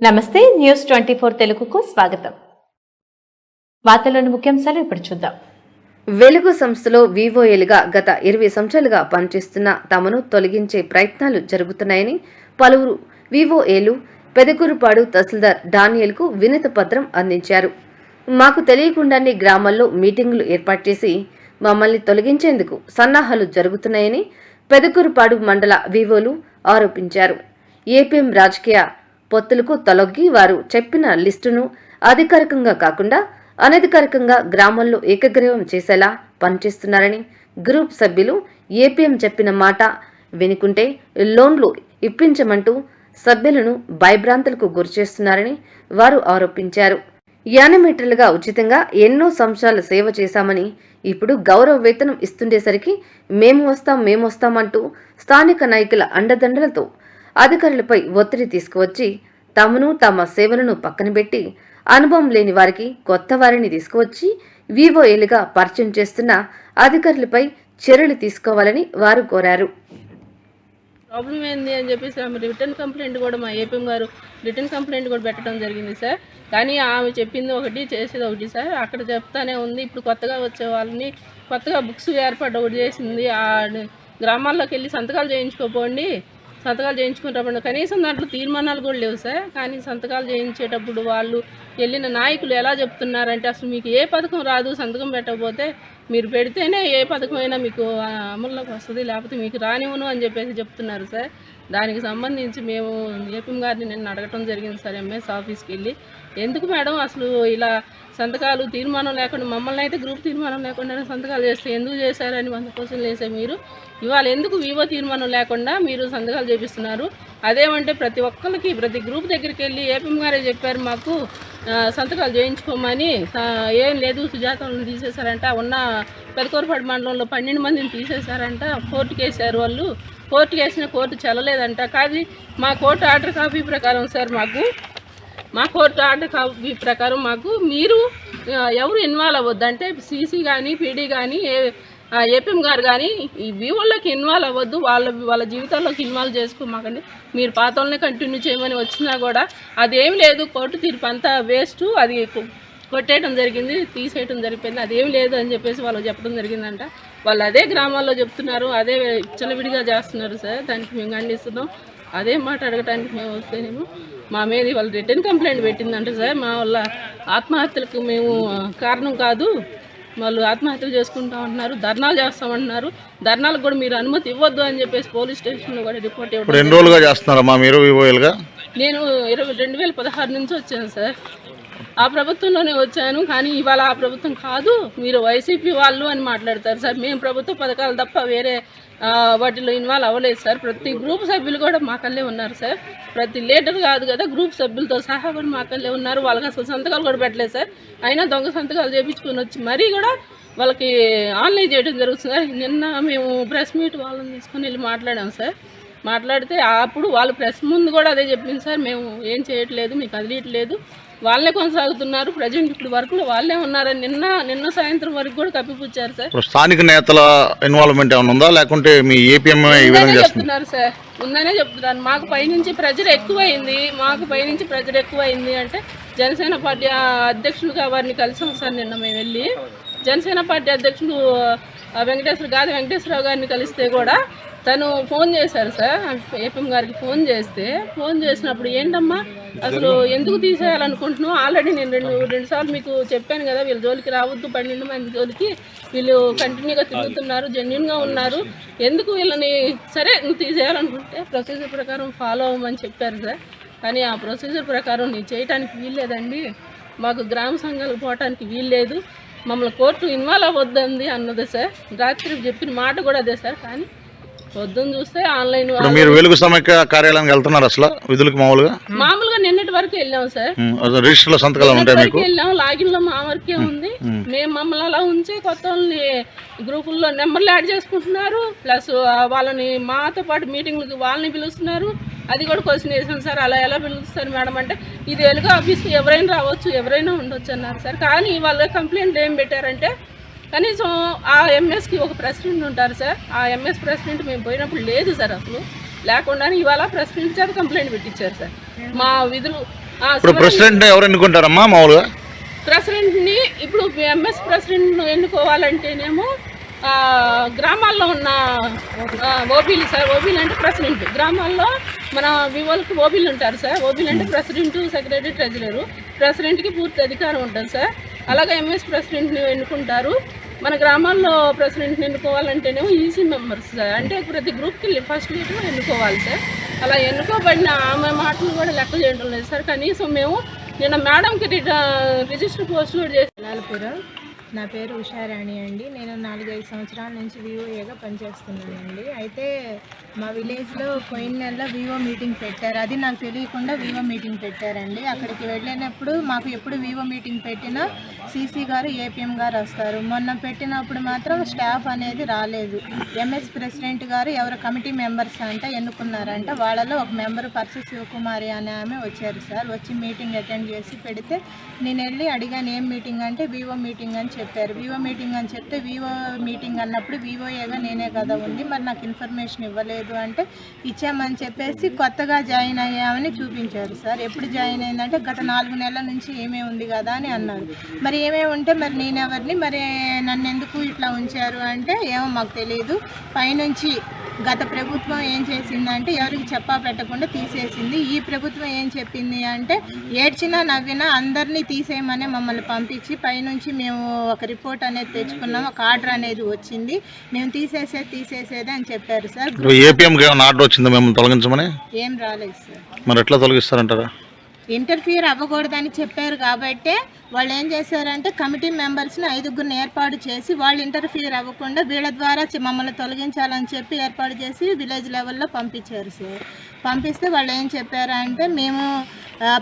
నమస్తే news twenty four తెలుగుకు స్వాగతం. వార్తల్లోని ముఖ్యాంశాలు ఇప్పుడు చూద్దాం. వెలుగు సంస్థలో వివోఏలుగా గత ఇరవై సంవత్సరాలుగా పనిచేస్తున్న తమను తొలగించే ప్రయత్నాలు జరుగుతున్నాయని పలువురు వివోఏలు పెదకూరుపాడు తహసీల్దార్ డానియల్కు వినతి పత్రం అందించారు. మాకు తెలియకుండానే గ్రామాల్లో మీటింగులు ఏర్పాటు చేసి మమ్మల్ని తొలగించేందుకు సన్నాహాలు జరుగుతున్నాయని పెదకూరుపాడు మండల వివోలు ఆరోపించారు. ఏపీఎం రాజకీయ పొత్తులకు తొలగి వారు చెప్పిన లిస్టును అధికారికంగా కాకుండా అనధికారికంగా గ్రామాల్లో ఏకగ్రీవం చేసేలా పనిచేస్తున్నారని గ్రూప్ సభ్యులు ఏపీఎం చెప్పిన మాట వినుకుంటే లోన్లు ఇప్పించమంటూ సభ్యులను భయభ్రాంతులకు గురిచేస్తున్నారని వారు ఆరోపించారు. యానమీటర్లుగా ఉచితంగా ఎన్నో సంవత్సరాలు సేవ చేశామని ఇప్పుడు గౌరవ వేతనం ఇస్తుండేసరికి మేము వస్తాం మేము వస్తామంటూ స్థానిక నాయకుల అండదండలతో అధికారులపై ఒత్తిడి తీసుకువచ్చి తమను తమ సేవలను పక్కన పెట్టి అనుభవం లేని వారికి కొత్త వారిని తీసుకువచ్చి వివోఏలుగా పరిచయం చేస్తున్న అధికారులపై చర్యలు తీసుకోవాలని వారు కోరారు. ప్రాబ్లం ఏంది అని చెప్పేసి ఆమె రిటర్న్ కంప్లైంట్ కూడా మా ఏపీఎం గారు రిటర్న్ కంప్లైంట్ కూడా పెట్టడం జరిగింది సార్. కానీ ఆమె చెప్పింది ఒకటి చేసేది ఒకటి సార్. అక్కడ చెప్తానే ఉంది ఇప్పుడు కొత్తగా వచ్చే వాళ్ళని కొత్తగా బుక్స్ ఏర్పాటు ఒకటి చేసింది. ఆ గ్రామాల్లోకి వెళ్ళి సంతకాలు చేయించుకోపోండి సంతకాలు చేయించుకునేటప్పుడు కనీసం దాంట్లో తీర్మానాలు కూడా లేవు సార్. కానీ సంతకాలు చేయించేటప్పుడు వాళ్ళు వెళ్ళిన నాయకులు ఎలా చెప్తున్నారంటే అసలు మీకు ఏ పథకం రాదు సంతకం పెట్టకపోతే మీరు పెడితేనే ఏ పథకమైనా మీకు అమల్లోకి వస్తుంది లేకపోతే మీకు రానివ్వను అని చెప్పేసి చెప్తున్నారు సార్. దానికి సంబంధించి మేము ఏపీఎం గారిని నేను అడగటం జరిగింది సార్ ఎంఎస్ ఆఫీస్కి వెళ్ళి. ఎందుకు మేడం అసలు ఇలా సంతకాలు తీర్మానం లేకుండా మమ్మల్ని అయితే గ్రూప్ తీర్మానం లేకుండా సంతకాలు చేస్తే ఎందుకు చేశారని వంద క్వశ్చన్లు వేసే మీరు. ఇవాళ ఎందుకు వివో తీర్మానం లేకుండా మీరు సంతకాలు చేపిస్తున్నారు? అదేమంటే ప్రతి ఒక్కరికి ప్రతి గ్రూప్ దగ్గరికి వెళ్ళి ఏపీఎం గారే చెప్పారు మాకు సంతకాలు చేయించుకోమని. ఏం లేదు సుజాతలను తీసేశారంట ఉన్న పెదకూరపాడు మండలంలో పన్నెండు మందిని తీసేశారంట కోర్టుకి వేసారు వాళ్ళు. కోర్టుకి వేసిన కోర్టు చెల్లలేదంట. కాదు మా కోర్టు ఆర్డర్ కాపీ ప్రకారం సార్ మాకు మా కోర్టు ఆర్డర్ ప్రకారం మాకు మీరు ఎవరు ఇన్వాల్వ్ అవ్వద్దంటే సీసీ కానీ పీడీ కానీ ఏ ఏపీఎం గారు కానీ ఈ వీళ్ళకి ఇన్వాల్వ్ అవ్వద్దు. వాళ్ళ వాళ్ళ జీవితాల్లోకి ఇన్వాల్వ్ చేసుకోమాకండి. మీరు పాత కంటిన్యూ చేయమని వచ్చినా కూడా అదేం లేదు. కోర్టు తీర్పు అంతా వేస్ట్ అది కొట్టేయడం జరిగింది తీసేయడం జరిగిపోయింది. అదేం లేదు అని చెప్పేసి వాళ్ళు చెప్పడం జరిగిందంట. వాళ్ళు అదే గ్రామాల్లో చెప్తున్నారు. అదే విచ్చలవిడిగా చేస్తున్నారు సార్. దానికి మేము ఖండిస్తున్నాం. అదే మాట అడగటానికి మేము వస్తేనేమో మా మీద వాళ్ళు రిటర్న్ కంప్లైంట్ పెట్టిందంట సార్. మా వల్ల ఆత్మహత్యలకు మేము కారణం కాదు. వాళ్ళు ఆత్మహత్యలు చేసుకుంటా ఉంటున్నారు ధర్నాలు చేస్తామంటున్నారు. ధర్నాలకు కూడా మీరు అనుమతి ఇవ్వద్దు అని చెప్పేసి పోలీస్ స్టేషన్లో కూడా రిపోర్ట్ ఇవ్వడం ఎన్ని రోజులుగా చేస్తున్నారమ్మా మీరు నేను ఇరవై రెండు వేల పదహారు నుంచి వచ్చాను సార్. ఆ ప్రభుత్వంలోనే వచ్చాను కానీ ఇవాళ ఆ ప్రభుత్వం కాదు మీరు వైసీపీ వాళ్ళు అని మాట్లాడతారు సార్. మేము ప్రభుత్వ పథకాలు తప్ప వేరే వాటిలో ఇన్వాల్వ్ అవ్వలేదు సార్. ప్రతి గ్రూప్ సభ్యులు కూడా మాకల్లే ఉన్నారు సార్. ప్రతి లీడర్ కాదు కదా గ్రూప్ సభ్యులతో సహా కూడా మాకల్లే ఉన్నారు. వాళ్ళకి అసలు సంతకాలు కూడా పెట్టలేదు సార్. అయినా దొంగ సంతకాలు చేయించుకొని వచ్చి మరీ కూడా వాళ్ళకి ఆన్లైన్ చేయడం జరుగుతుంది సార్. నిన్న మేము ప్రెస్ మీట్ వాళ్ళని తీసుకొని వెళ్ళి మాట్లాడాం సార్. మాట్లాడితే అప్పుడు వాళ్ళు ప్రెస్ ముందు కూడా అదే చెప్పింది సార్ మేము ఏం చేయట్లేదు మీకు కదిలియట్లేదు వాళ్ళే కొనసాగుతున్నారు. ప్రజెంట్ ఇప్పుడు వరకు వాళ్ళే ఉన్నారని నిన్న నిన్న సాయంత్రం వరకు కూడా కప్పిపుచ్చారు సార్. స్థానిక నేతల ఇన్వాల్వ్మెంట్ ఏమైనా ఉందా? లేకుంటే మీ ఏపీఎం చెప్తున్నారు సార్. ఉందనే చెప్తున్నారు. మాకు పైనుంచి ప్రెజర్ ఎక్కువైంది. మాకు పైనుంచి ప్రెజర్ ఎక్కువైంది అంటే జనసేన పార్టీ అధ్యక్షులుగా వారిని కలిసాం సార్ నిన్న మేము వెళ్ళి. జనసేన పార్టీ అధ్యక్షుడు వెంకటేశ్వర గాది వెంకటేశ్వరరావు గారిని కలిస్తే కూడా తను ఫోన్ చేశారు సార్ ఏపీఎం గారికి ఫోన్ చేస్తే ఫోన్ చేసినప్పుడు ఏంటమ్మా అసలు ఎందుకు తీసేయాలనుకుంటున్నావు? ఆల్రెడీ నేను రెండు రెండు సార్లు మీకు చెప్పాను కదా వీళ్ళ జోలికి రావద్దు పన్నెండు మంది జోలికి వీళ్ళు కంటిన్యూగా తిరుగుతున్నారు జెన్యున్గా ఉన్నారు. ఎందుకు వీళ్ళని సరే నువ్వు తీసేయాలనుకుంటే ప్రొసీజర్ ప్రకారం ఫాలో అవ్వమని చెప్పారు సార్. కానీ ఆ ప్రొసీజర్ ప్రకారం నేను చేయటానికి వీల్లేదండి. మాకు గ్రామ సంఘాలకు పోవటానికి వీల్లేదు. మమ్మల్ని కోర్టు ఇన్వాల్వ్ అవ్వద్దంది అన్నది సార్. రాత్రి చెప్పిన మాట కూడా అదే సార్. కానీ పొద్దున్న చూస్తే ఆన్లైన్ ఇప్పుడు మీరు వెలుగు సమైక్య కార్యాలయానికి వెళ్తున్నారు అసలు? విధులకు మామూలుగా? మామూలుగా నిన్నటి వరకు వెళ్ళాం సార్. ఉమ్, అదే రిజిస్టర్లో సంతకాలు ఉంటాయి మీకు? వెళ్ళాం లాగిన్లో మా వరకే ఉంది. మేము. మమ్మల్ని అలా ఉంచి కొత్త వాళ్ళని గ్రూపుల్లో నెంబర్లు యాడ్ చేసుకుంటున్నారు. ప్లస్ వాళ్ళని మాతో పాటు మీటింగ్లకి వాళ్ళని పిలుస్తున్నారు. అది కూడా క్వశ్చన్ వేసాను సార్ అలా ఎలా పిలుస్తారు మేడం అంటే ఇది వెలుగు ఆఫీస్కి ఎవరైనా రావచ్చు ఎవరైనా ఉండొచ్చు అన్నారు సార్. కానీ వాళ్ళు కంప్లైంట్ ఏం పెట్టారంటే కనీసం ఆ ఎంఎస్కి ఒక ప్రెసిడెంట్ ఉంటారు సార్. ఆ ఎంఎస్ ప్రెసిడెంట్ మేము పోయినప్పుడు లేదు సార్ అసలు. లేకుండా ఇవాళ ప్రెసిడెంట్ చేత కంప్లైంట్ పెట్టించారు సార్. మా విధులు ఇప్పుడు. ప్రెసిడెంట్ ఎవరు ఎన్నుకుంటారమ్మా మామూలుగా? ప్రెసిడెంట్ని ఇప్పుడు ఎంఎస్ ప్రెసిడెంట్ ఎన్నుకోవాలంటేనేమో గ్రామాల్లో ఉన్న ఓబీలు సార్. ఓబీలు అంటే ప్రెసిడెంట్. గ్రామాల్లో మన వివోలకి ఓబీలు ఉంటారు సార్. ఓబీలు అంటే ప్రెసిడెంట్ సెక్రటరీ ట్రెజరరు. ప్రెసిడెంట్కి పూర్తి అధికారం ఉంటుంది సార్. అలాగే ఎంఎస్ ప్రెసిడెంట్ని ఎన్నుకుంటారు. మన గ్రామాల్లో ప్రెసిడెంట్ని ఎన్నుకోవాలంటేనేమో ఈసీ మెంబర్స్ అంటే ప్రతి గ్రూప్కి ఫస్ట్ లీటర్ ఎన్నుకోవాలి సార్. అలా ఎన్నుకోబడిన ఆమె మాటలు కూడా లెక్క చేయడం లేదు సార్. కనీసం మేము నిన్న మేడంకి రిజిస్టర్ పోస్ట్ కూడా చేసి నా పేరు ఉషారాణి అండి. నేను నాలుగైదు సంవత్సరాల నుంచి వివోఏగా పనిచేస్తున్నానండి. అయితే మా విలేజ్లో పోయిన నెలలో వివో మీటింగ్ పెట్టారు. అది నాకు తెలియకుండా వివో మీటింగ్ పెట్టారండి. అక్కడికి వెళ్ళినప్పుడు మాకు ఎప్పుడు వివో మీటింగ్ పెట్టినా సీసీ గారు ఏపీఎం గారు వస్తారు. మొన్న పెట్టినప్పుడు మాత్రం స్టాఫ్ అనేది రాలేదు. ఎంఎస్ ప్రెసిడెంట్ గారు ఎవరు కమిటీ మెంబర్స్ అంట ఎన్నుకున్నారంట. వాళ్ళలో ఒక మెంబర్ పర్సు శివకుమారి అనే ఆమె వచ్చారు సార్. వచ్చి మీటింగ్ అటెండ్ చేసి పెడితే నేను వెళ్ళి అడిగాను ఏం మీటింగ్? అంటే వివో మీటింగ్ అని చెప్పారు. వివో మీటింగ్ అని చెప్తే వివో మీటింగ్ అన్నప్పుడు వివోఏగా నేనే కదా ఉంది మరి నాకు ఇన్ఫర్మేషన్ ఇవ్వలేదు అంటే ఇచ్చామని చెప్పేసి కొత్తగా జాయిన్ అయ్యామని చూపించారు సార్. ఎప్పుడు జాయిన్ అయిందంటే గత నాలుగు నెలల నుంచి ఏమే ఉంది కదా అని అన్నారు. మరి ఏమే ఉంటే మరి నేనెవరిని మరి నన్ను ఎందుకు ఇట్లా ఉంచారు అంటే ఏమో మాకు తెలియదు పైనుంచి గత ప్రభుత్వం ఏం చేసిందంటే ఎవరికి చెప్పా పెట్టకుండా తీసేసింది. ఈ ప్రభుత్వం ఏం చెప్పింది అంటే ఏడ్చినా నవ్వినా అందరినీ తీసేయమని మమ్మల్ని పంపించి పైనుంచి మేము ఒక రిపోర్ట్ అనేది తెచ్చుకున్నాం. ఒక ఆర్డర్ అనేది వచ్చింది. మేము తీసేసేది తీసేసేది అని చెప్పారు సార్. ఏమైనా ఆర్డర్ వచ్చిందా మేము తొలగించమని? ఏం రాలేదు సార్. మరి ఎట్లా తొలగిస్తారంటారా? ఇంటర్ఫియర్ అవ్వకూడదని చెప్పారు కాబట్టే వాళ్ళు ఏం చేశారంటే కమిటీ మెంబర్స్ని ఐదుగురిని ఏర్పాటు చేసి వాళ్ళు ఇంటర్ఫియర్ అవ్వకుండా వీళ్ళ ద్వారా మమ్మల్ని తొలగించాలని చెప్పి ఏర్పాటు చేసి విలేజ్ లెవెల్లో పంపించారు సార్ పంపిస్తే వాళ్ళు ఏం చెప్పారంటే మేము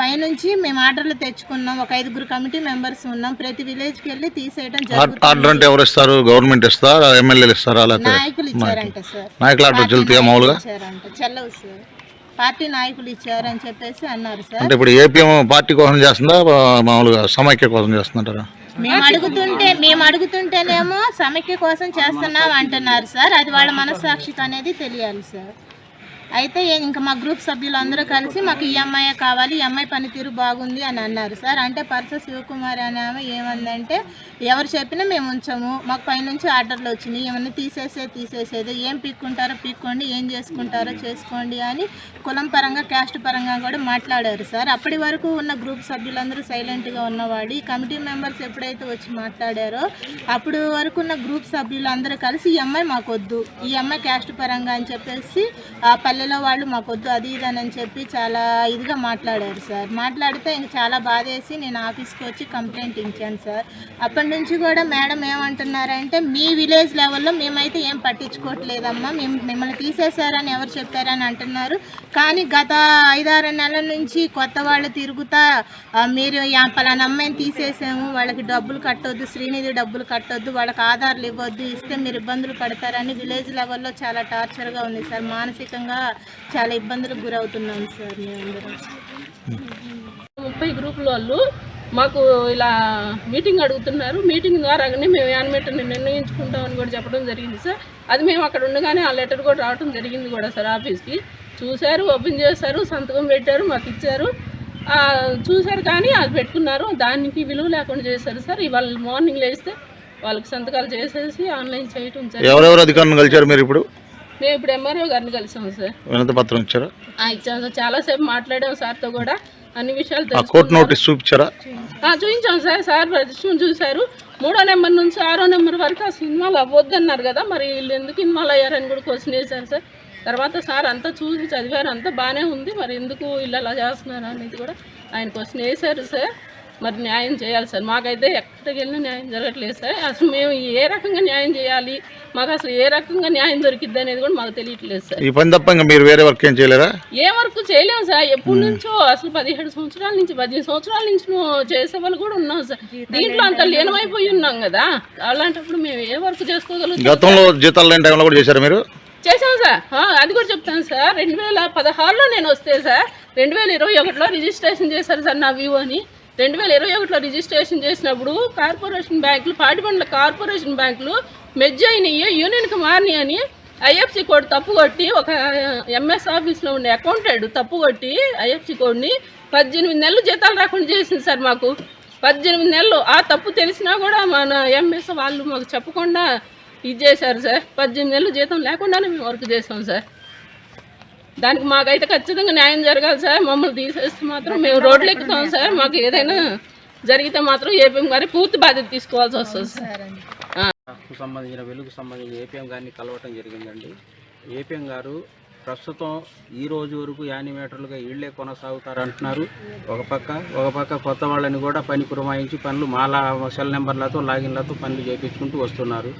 పైనుంచి మేము ఆర్డర్లు తెచ్చుకున్నాం. ఒక ఐదుగురు కమిటీ మెంబర్స్ ఉన్నాం. ప్రతి విలేజ్కి వెళ్ళి తీసేయడం ఆర్డర్ అంటే ఎవరు ఇస్తారు? గవర్నమెంట్ ఇస్తారా? ఎమ్మెల్యేలు ఇస్తారా? నాయకులు ఇచ్చారంట సార్ నాయకుల ఆర్డర్ పార్టీ చెల్లుతాయా మామూలుగా? నాయకులు ఇచ్చారంట. చెల్లవు సార్ పార్టీ నాయకులు ఇచ్చారని చెప్పేసి అన్నారు సార్. అంటే ఇప్పుడు ఏపీఎం పార్టీ కోసం చేస్తుందా? మామూలుగా సమైక్య కోసం చేస్తుందంటారా? మేము అడుగుతుంటే మేము అడుగుతుంటేనేమో సమైక్య కోసం చేస్తున్నాం అంటున్నారు సార్. అది వాళ్ళ మనస్సాక్షికి అనేది తెలియాలి సార్. అయితే ఇంకా మా గ్రూప్ సభ్యులందరూ కలిసి మాకు ఈ అమ్మాయి కావాలి ఈ అమ్మాయి పనితీరు బాగుంది అని అన్నారు. సార్ అంటే పర్స శివకుమార్ అనే ఆమె ఏమందంటే ఎవరు చెప్పినా మేము ఉంచము మాకు పైనుంచి ఆర్డర్లు వచ్చినాయి ఏమన్నా తీసేసే తీసేసేది. ఏం పీక్కుంటారో పీక్కోండి ఏం చేసుకుంటారో చేసుకోండి అని కులం పరంగా క్యాస్ట్ పరంగా కూడా మాట్లాడారు సార్. అప్పటి వరకు ఉన్న గ్రూప్ సభ్యులందరూ సైలెంట్గా ఉన్నవాడు ఈ కమిటీ మెంబర్స్ ఎప్పుడైతే వచ్చి మాట్లాడారో అప్పుడు వరకు ఉన్న గ్రూప్ సభ్యులందరూ కలిసి ఈ అమ్మాయి మాకొద్దు ఈ అమ్మాయి క్యాస్ట్ పరంగా అని చెప్పేసి ఆ పల్లెలో వాళ్ళు మాకొద్దు అది ఇది అని చెప్పి చాలా ఇదిగా మాట్లాడారు సార్. మాట్లాడితే ఇంక చాలా బాధేసి నేను ఆఫీస్కి వచ్చి కంప్లైంట్ ఇచ్చాను సార్. అప్పటి నుంచి కూడా మేడం ఏమంటున్నారంటే మీ విలేజ్ లెవెల్లో మేమైతే ఏం పట్టించుకోవట్లేదమ్మా. మేము మిమ్మల్ని తీసేశారని ఎవరు చెప్పారని అంటున్నారు. కానీ గత ఐదారు నెలల నుంచి కొత్త వాళ్ళు తిరుగుతా మీరు పలానా అమ్మాయిని తీసేసాము. వాళ్ళకి డబ్బులు కట్టొద్దు. శ్రీనిధి డబ్బులు కట్టొద్దు. వాళ్ళకి ఆధార్లు ఇవ్వద్దు. ఇస్తే మీరు ఇబ్బందులు పడతారని విలేజ్ లెవెల్లో చాలా టార్చర్గా ఉంది సార్. మానసికంగా చాలా ఇబ్బందులకు గురవుతున్నాం సార్ మేమందరం. ముప్పై గ్రూపుల వాళ్ళు మాకు ఇలా మీటింగ్ అడుగుతున్నారు. మీటింగ్ ద్వారాగానే మేము యానిమేటర్ని నిర్ణయించుకుంటామని కూడా చెప్పడం జరిగింది సార్. అది మేము అక్కడ ఉండగానే ఆ లెటర్ కూడా రావడం జరిగింది కూడా సార్ ఆఫీస్కి. చూశారు ఓపెన్ చేశారు సంతకం పెట్టారు మాకు ఇచ్చారు. ఆ, చూశారు కానీ అది పెట్టుకున్నారు. దానికి విలువ లేకుండా చేశారు సార్. ఇవాళ మార్నింగ్ లేస్తే వాళ్ళకి సంతకాలు చేసేసి ఆన్లైన్ చేయటం ఎవరెవరు అధికారులను కలిచారు మీరు ఇప్పుడు? మేము ఇప్పుడు ఎంఆర్ఓ గారిని కలిసాము సార్. వినతి పత్రం ఇచ్చారా? ఆ, ఇచ్చాము సార్. చాలాసేపు మాట్లాడాము సార్తో కూడా. అన్ని విషయాలు కోర్టు. నోటీస్ చూపించారా? ఆ, చూపించాం సార్. సార్ ప్రదర్శన చూశారు. మూడో నెంబర్ నుంచి ఆరో నెంబర్ వరకు ఆ సినిమాలు అవ్వద్దన్నారు కదా మరి వీళ్ళు ఎందుకు ఇన్వాల్వ్ అయ్యారని కూడా క్వశ్చన్ వేశారు సార్. తర్వాత సార్ అంతా చూసి చదివారు అంతా బాగానే ఉంది మరి ఎందుకు వీళ్ళు అలా చేస్తున్నారు అనేది కూడా ఆయన క్వశ్చన్ వేశారు సార్. మరి న్యాయం చేయాలి సార్. మాకైతే ఎక్కడికి వెళ్ళినా న్యాయం జరగట్లేదు సార్. అసలు మేము ఏ రకంగా న్యాయం చేయాలి? మాకు అసలు ఏ రకంగా న్యాయం దొరికిద్ది అనేది కూడా మాకు తెలియట్లేదు సార్. ఈ పని తప్ప ఇంకా మీరు వేరే వర్క్ ఏం చేయలేరా? ఏ వరకు చేయలేము సార్. ఎప్పటి నుంచో అసలు పదిహేడు సంవత్సరాల నుంచి పద్దెనిమిది సంవత్సరాల నుంచి చేసే వాళ్ళు కూడా ఉన్నాం సార్. దీంట్లో అంత లీనమైపోయి ఉన్నాం కదా. అలాంటప్పుడు మేము ఏ వర్క్ చేసుకోగలుగుతాం గతంలో జీతాలు లేని టైంలో కూడా చేశారా మీరు? చేసాం సార్. ఆ, అది కూడా చెప్తాను సార్. రెండు వేల పదహారులో నేను వస్తే సార్ రెండు వేల ఇరవై ఒకటిలో రిజిస్ట్రేషన్ చేశారు సార్ నా వ్యూ అని రెండు వేల ఇరవై ఒకటిలో రిజిస్ట్రేషన్ చేసినప్పుడు కార్పొరేషన్ బ్యాంకులు పాటిబండ్ల కార్పొరేషన్ బ్యాంకులు మెజ్ అయినాయి యూనియన్కి మారినాయి అని ఐఎఫ్సి కోడ్ తప్పు కొట్టి ఒక ఎంఎస్ ఆఫీస్లో ఉండే అకౌంటెంట్ తప్పు కొట్టి ఐఎఫ్సి కోడ్ని పద్దెనిమిది నెలలు జీతాలు రాకుండా చేసింది సార్ మాకు. పద్దెనిమిది నెలలు ఆ తప్పు తెలిసినా కూడా మన ఎంఎస్ వాళ్ళు మాకు చెప్పకుండా ఇది చేశారు సార్. పద్దెనిమిది నెలలు జీతం లేకుండానే మేము వర్క్ చేసాం సార్. దానికి మాకైతే ఖచ్చితంగా న్యాయం జరగాలి సార్. మమ్మల్ని తీసేస్తే మాత్రం మేము రోడ్లు ఎక్కుతాం సార్. మాకు ఏదైనా జరిగితే మాత్రం ఏపీఎం గారి పూర్తి బాధ్యత తీసుకోవాల్సి వస్తుంది సార్. కు సంబంధించిన వెలుగు సంబంధించిన ఏపీఎం గారిని కలవటం జరిగిందండి. ఏపీఎం గారు ప్రస్తుతం ఈ రోజు వరకు యానిమేటర్లుగా వీళ్ళే కొనసాగుతారు అంటున్నారు ఒక పక్క ఒక పక్క కొత్త వాళ్ళని కూడా పని పురమాయించి పనులు మాలా సెల్ నెంబర్లతో లాగిన్లతో పనులు చేయించుకుంటూ వస్తున్నారు.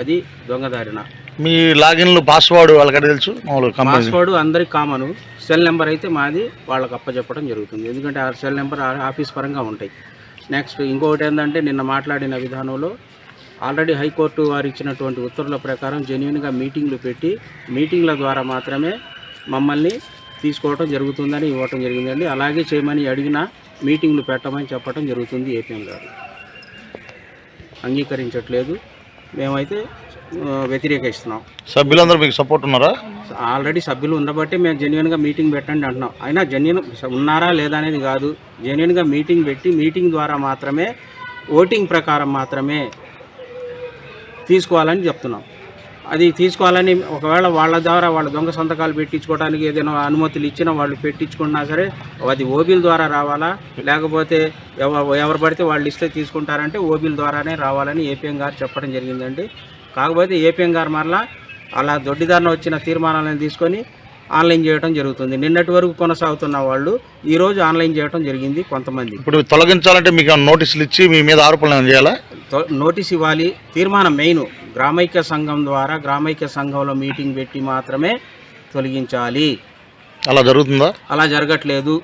అది దొంగదారిన. మీ లాగిన్లు పాస్వర్డ్ వాళ్ళకి తెలుసు? పాస్వర్డ్ అందరికి కామను. సెల్ నెంబర్ అయితే మాది వాళ్ళకి అప్పచెప్పడం జరుగుతుంది. ఎందుకంటే ఆ సెల్ నెంబర్ ఆఫీస్ పరంగా ఉంటాయి. నెక్స్ట్ ఇంకొకటి ఏంటంటే నిన్న మాట్లాడిన విధానంలో ఆల్రెడీ హైకోర్టు వారు ఇచ్చినటువంటి ఉత్తర్వుల ప్రకారం జెన్యున్గా మీటింగ్లు పెట్టి మీటింగ్ల ద్వారా మాత్రమే మమ్మల్ని తీసుకోవడం జరుగుతుందని ఇవ్వటం జరిగిందండి. అలాగే చేయమని అడిగిన మీటింగ్లు పెట్టమని చెప్పడం జరుగుతుంది ఏపీఎం గారు. అంగీకరించట్లేదు. మేమైతే వ్యతిరేకిస్తున్నాం. సభ్యులందరూ మీకు సపోర్ట్ ఉన్నారా? ఆల్రెడీ సభ్యులు ఉండబట్టి మేము జెన్యున్గా మీటింగ్ పెట్టండి అంటున్నాం. అయినా జెన్యున్ ఉన్నారా లేదా అనేది కాదు. జెన్యున్గా మీటింగ్ పెట్టి మీటింగ్ ద్వారా మాత్రమే ఓటింగ్ ప్రకారం మాత్రమే తీసుకోవాలని చెప్తున్నాం. అది తీసుకోవాలని ఒకవేళ వాళ్ళ ద్వారా వాళ్ళ దొంగ సంతకాలు పెట్టించుకోవడానికి ఏదైనా అనుమతులు ఇచ్చినా వాళ్ళు పెట్టించుకున్నా సరే అది ఓబీల ద్వారా రావాలా? లేకపోతే ఎవ ఎవరు పడితే వాళ్ళు ఇస్తే తీసుకుంటారంటే ఓబీల ద్వారానే రావాలని ఏపీఎం గారు చెప్పడం జరిగిందండి. కాకపోతే ఏపీఎం గారు మరలా అలా దొడ్డిదారిన వచ్చిన తీర్మానాలను తీసుకొని ఆన్లైన్ చేయడం జరుగుతుంది. నిన్నటి వరకు కొనసాగుతున్న వాళ్ళు ఈరోజు ఆన్లైన్ చేయడం జరిగింది కొంతమంది. ఇప్పుడు తొలగించాలంటే మీకు నోటీసులు ఇచ్చి మీ మీద ఆరోపణలు చేయాలా? నోటీస్ ఇవ్వాలి. తీర్మానం మెయిన్. గ్రామైక్య సంఘం ద్వారా గ్రామైక్య సంఘంలో మీటింగ్ పెట్టి మాత్రమే తొలగించాలి. అలా జరుగుతుందా? అలా జరగట్లేదు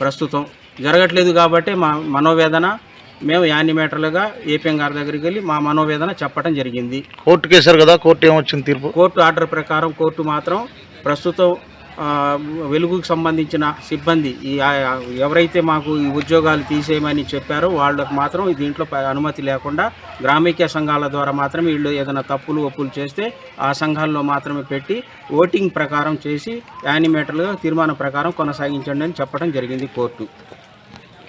ప్రస్తుతం. జరగట్లేదు కాబట్టి మా మనోవేదన మేము యానిమేటర్లుగా ఏపీఎం గారి దగ్గరికి వెళ్ళి మా మనోవేదన చెప్పడం జరిగింది. కోర్టుకు వేశారు కదా కోర్టు ఏమొచ్చింది తీర్పు? కోర్టు ఆర్డర్ ప్రకారం కోర్టు మాత్రం ప్రస్తుతం వెలుగుకు సంబంధించిన సిబ్బంది ఈ ఎవరైతే మాకు ఈ ఉద్యోగాలు తీసేయమని చెప్పారో వాళ్ళకు మాత్రం దీంట్లో అనుమతి లేకుండా గ్రామీణ సంఘాల ద్వారా మాత్రమే వీళ్ళు ఏదైనా తప్పులు ఒప్పులు చేస్తే ఆ సంఘాల్లో మాత్రమే పెట్టి ఓటింగ్ ప్రకారం చేసి యానిమేటర్లుగా తీర్మానం ప్రకారం కొనసాగించండి అని చెప్పడం జరిగింది కోర్టు.